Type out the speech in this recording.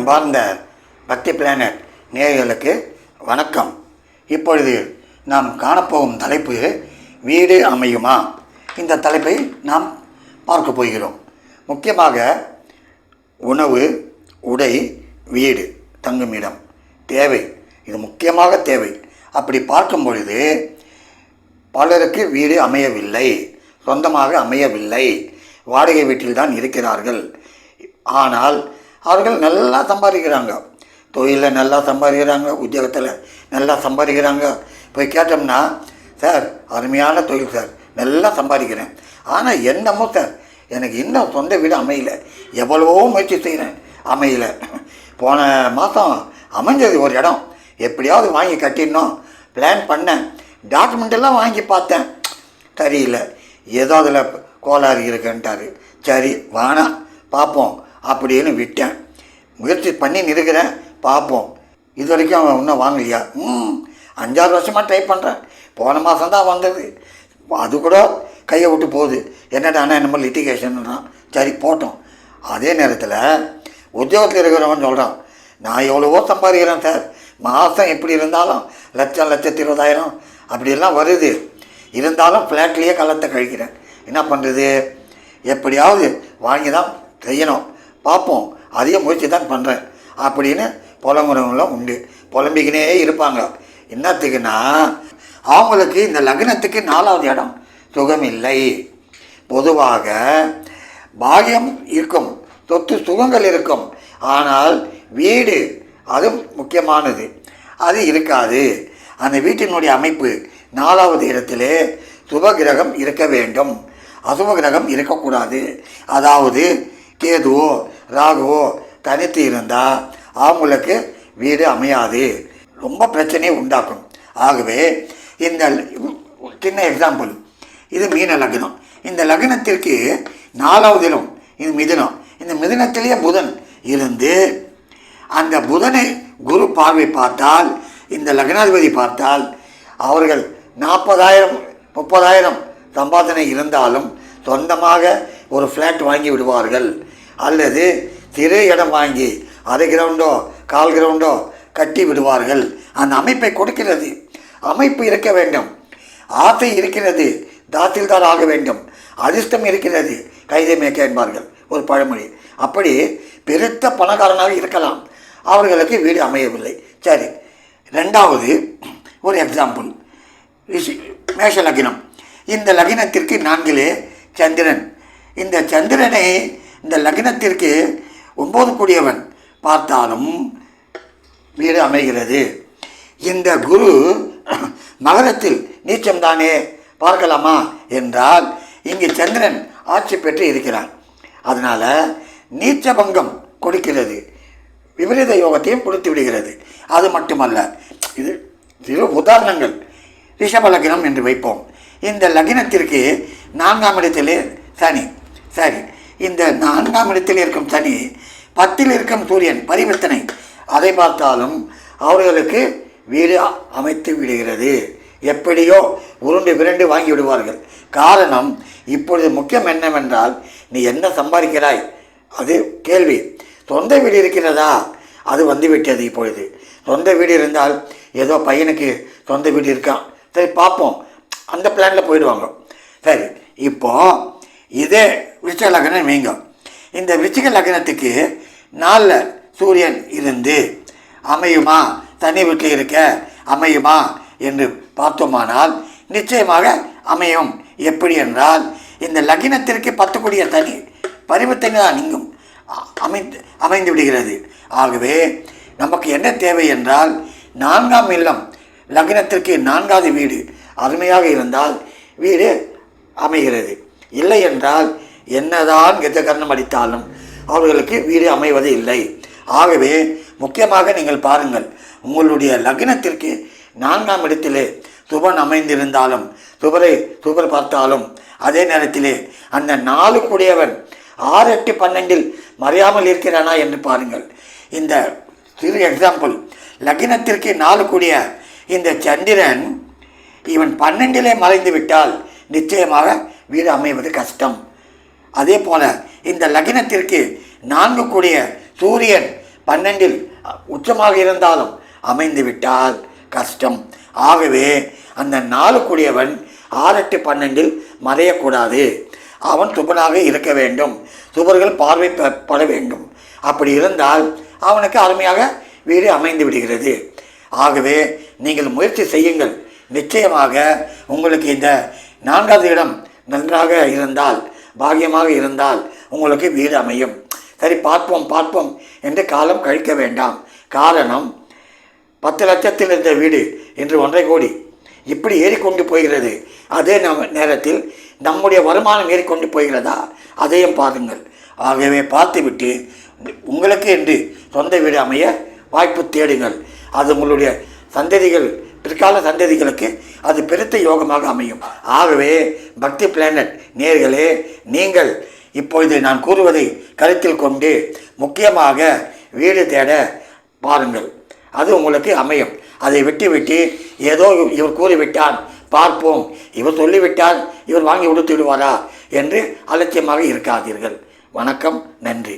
அன்பார்ந்த பக்தி பிளானட் நேயர்களுக்கு வணக்கம். இப்பொழுது நாம் காணப்போகும் தலைப்பு வீடு அமையுமா? இந்த தலைப்பை நாம் பார்க்க போகிறோம். முக்கியமாக உணவு உடை வீடு தங்குமிடம். தேவை. இது முக்கியமாக தேவை. அப்படி பார்க்கும் பொழுது பலருக்கு வீடு அமையவில்லை. சொந்தமாக அமையவில்லை. வாடகை வீட்டில்தான் இருக்கிறார்கள். ஆனால் அவர்கள் நல்லா சம்பாதிக்கிறாங்க. தொழிலில் நல்லா சம்பாதிக்கிறாங்க உத்தியோகத்தில் நல்லா சம்பாதிக்கிறாங்க. போய் கேட்டோம்னா சார் அருமையான தொழில் சார் நல்லா சம்பாதிக்கிறேன். ஆனால் என்னமோ சார் எனக்கு இன்னும் சொந்த வீடு அமையல. எவ்வளவோ முயற்சி செய்கிறேன் அமையல. போன மாதம் அமைஞ்சது ஒரு இடம். எப்படியாவது வாங்கி கட்டிடணும். பிளான் பண்ணேன். டாக்குமெண்ட்டெல்லாம் வாங்கி பார்த்தேன். சரியில்லை. ஏதோ அதில் கோளாறு இருக்குன்ட்டார். சரி வானா பார்ப்போம் அப்படின்னு விட்டேன். முயற்சி பண்ணி நிற்கிறேன். பார்ப்போம். இது வரைக்கும் அவன் இன்னும் வாங்கலையா? ம் அஞ்சாறு வருஷமாக ட்ரை பண்ணுறேன் போன மாதம் தான் வந்தது. அது கூட கையை விட்டு போகுது. என்னடா அண்ணா என்னமோ லிட்டிகேஷன்றான் சரி போட்டோம். அதே நேரத்தில் உத்தியோகத்தில் இருக்கிறவன் சொல்கிறான் நான் எவ்வளவோ சம்பாதிக்கிறேன் சார். மாதம் எப்படி இருந்தாலும் லட்சம் லட்சத்தி இருபதாயிரம். அப்படிலாம் வருது. இருந்தாலும் ஃப்ளாட்லேயே கலத்தை கழிக்கிறேன். என்ன பண்ணுறது எப்படியாவது வாங்கி தான் செய்யணும். பார்ப்போம். அதிக முயற்சி தான் பண்ணுறேன் அப்படின்னு புலம்புறவங்களாம் உண்டு. புலம்பிக்கினே இருப்பாங்க. என்னத்துக்குன்னா அவங்களுக்கு இந்த லக்னத்துக்கு நாலாவது இடம். சுகம் இல்லை பொதுவாக பாகியம் இருக்கும். சொத்து சுகங்கள் இருக்கும். ஆனால் வீடு அது முக்கியமானது. அது இருக்காது. அந்த வீட்டினுடைய அமைப்பு நாலாவது இடத்திலே சுபகிரகம் இருக்க வேண்டும். அசுப கிரகம் இருக்கக்கூடாது. அதாவது கேதுவோ ராகுவோ தனித்து இருந்தால் அவங்களுக்கு வீடு அமையாது. ரொம்ப பிரச்சனையை உண்டாக்கும். ஆகவே இந்த சின்ன எக்ஸாம்பிள் இது மீன லக்னம். இந்த லக்னத்திற்கு நாலாவது இடம் இது மிதுனம். இந்த மிதுனத்திலேயே புதன் இருந்து அந்த புதனை குரு பார்வை பார்த்தால் இந்த லக்னாதிபதி பார்த்தால் அவர்கள் நாற்பதாயிரம் முப்பதாயிரம் சம்பாதனை இருந்தாலும் சொந்தமாக ஒரு ஃப்ளாட் வாங்கி விடுவார்கள். அல்லது திரை இடம் வாங்கி அரை கிரவுண்டோ கால் கிரவுண்டோ கட்டி விடுவார்கள். அந்த அமைப்பை கொடுக்கிறது. அமைப்பு இருக்க வேண்டும். ஆசை இருக்கிறது. தாசில்தார் ஆக வேண்டும். அதிர்ஷ்டம் இருக்கிறது. கைதை மேய்க்க என்பார்கள். ஒரு பழமொழி. அப்படி பெருத்த பணக்காரனாக இருக்கலாம். அவர்களுக்கு வீடு அமையவில்லை. சரி. ரெண்டாவது ஒரு எக்ஸாம்பிள் ரிஷி மேஷ லக்னம். இந்த லக்னத்திற்கு நான்கிலே சந்திரன். இந்த சந்திரனை இந்த லக்னத்திற்கு ஒம்பது கூடியவன் பார்த்தாலும் வீடு அமைகிறது. இந்த குரு மகரத்தில் நீச்சம்தானே பார்க்கலாமா என்றால் இங்கு சந்திரன் ஆட்சி பெற்று இருக்கிறான். அதனால் நீச்ச பங்கம் கொடுக்கிறது. விபரீத யோகத்தையும் கொடுத்து விடுகிறது. அது மட்டுமல்ல இது சிறு உதாரணங்கள். ரிஷப லக்னம் என்று வைப்போம். இந்த லக்னத்திற்கு நான்காம் இடத்திலே சனி. சரி இந்த நான்காம் இடத்தில் இருக்கும் சனி பத்தில் இருக்கும் சூரியன் பரிவர்த்தனை. அதை பார்த்தாலும் அவர்களுக்கு வீடு அமைத்து விடுகிறது. எப்படியோ உருண்டு விரண்டு வாங்கி விடுவார்கள். காரணம் இப்பொழுது முக்கியம் என்னவென்றால் நீ என்ன சம்பாதிக்கிறாய்? அது கேள்வி. சொந்த வீடு இருக்கிறதா? அது வந்து விட்டது இப்பொழுது. சொந்த வீடு இருந்தால் ஏதோ பையனுக்கு சொந்த வீடு இருக்கான் சரி பார்ப்போம். அந்த பிளானில் போயிடுவாங்க. சரி இப்போது இதே விருச்சிக லக்னம் நீங்கும். இந்த விருச்சிக லக்னத்துக்கு நாளில் சூரியன் இருந்து அமையுமா? தனி வீட்டில் இருக்க அமையுமா? என்று பார்த்தோமானால் நிச்சயமாக அமையும். எப்படி என்றால் இந்த லக்னத்திற்கு பத்துக்குடிய தனி பரிவர்த்தனை தான் நீங்கும். அமைந்து அமைந்து விடுகிறது. ஆகவே நமக்கு என்ன தேவை என்றால் நான்காம் இல்லம் லக்னத்திற்கு நான்காவது வீடு அருமையாக இருந்தால் வீடு அமைகிறது. இல்லை என்றால் என்னதான் கஜகர்ணம் அடித்தாலும் அவர்களுக்கு வீடு அமைவது இல்லை. ஆகவே முக்கியமாக நீங்கள் பாருங்கள் உங்களுடைய லக்னத்திற்கு நான்காம் இடத்திலே துபன் அமைந்திருந்தாலும் துபரை சுபர் பார்த்தாலும் அதே நேரத்திலே அந்த நாலு கூடியவன் ஆறு எட்டு பன்னெண்டில் மறையாமல் இருக்கிறானா என்று பாருங்கள். இந்த சிறு எக்ஸாம்பிள் லக்னத்திற்கு நாலு கூடிய இந்த சந்திரன் இவன் பன்னெண்டிலே மறைந்து விட்டால் நிச்சயமாக வீடு அமைவது கஷ்டம். அதே போல இந்த லக்னத்திற்கு நான்கு கூடிய சூரியன் பன்னெண்டில் உச்சமாக இருந்தாலும் அமைந்து விட்டால் கஷ்டம். ஆகவே அந்த நாலு கூடியவன் ஆறெட்டு பன்னெண்டில் மறையக்கூடாது. அவன் சுபனாக இருக்க வேண்டும். சுபர்கள் பார்வை பட வேண்டும். அப்படி இருந்தால் அவனுக்கு அருமையாக வீடு அமைந்து விடுகிறது. ஆகவே நீங்கள் முயற்சி செய்யுங்கள். நிச்சயமாக உங்களுக்கு இந்த நான்காவது இடம் நன்றாக இருந்தால் பாக்கியமாக இருந்தால் உங்களுக்கு வீடு அமையும். சரி பார்ப்போம் பார்ப்போம் என்று காலம் கழிக்க வேண்டாம். காரணம் பத்து லட்சத்தில் இருந்த வீடு இன்று ஒன்றை கோடி. இப்படி ஏறிக்கொண்டு போகிறது. அதே நம் நேரத்தில் நம்முடைய வருமானம் ஏறிக்கொண்டு போகிறதா? அதையும் பாருங்கள். ஆகவே பார்த்துவிட்டு உங்களுக்கு என்று சொந்த வீடு அமைய வாய்ப்பு தேடுங்கள். அது உங்களுடைய சந்ததிகள் பிற்கால சந்ததிகளுக்கு அது பெருத்த யோகமாக அமையும். ஆகவே பக்தி பிளானட் நேர்களே நீங்கள் இப்பொழுது நான் கூறுவதை கருத்தில் கொண்டு முக்கியமாக வீடு தேட பாருங்கள். அது உங்களுக்கு அமையும். அதை விட்டு விட்டு ஏதோ இவர் கூறிவிட்டான் பார்ப்போம். இவர் சொல்லிவிட்டார் இவர் வாங்கி விடுத்து விடுவாரா என்று அலட்சியமாக இருக்காதீர்கள். வணக்கம் நன்றி.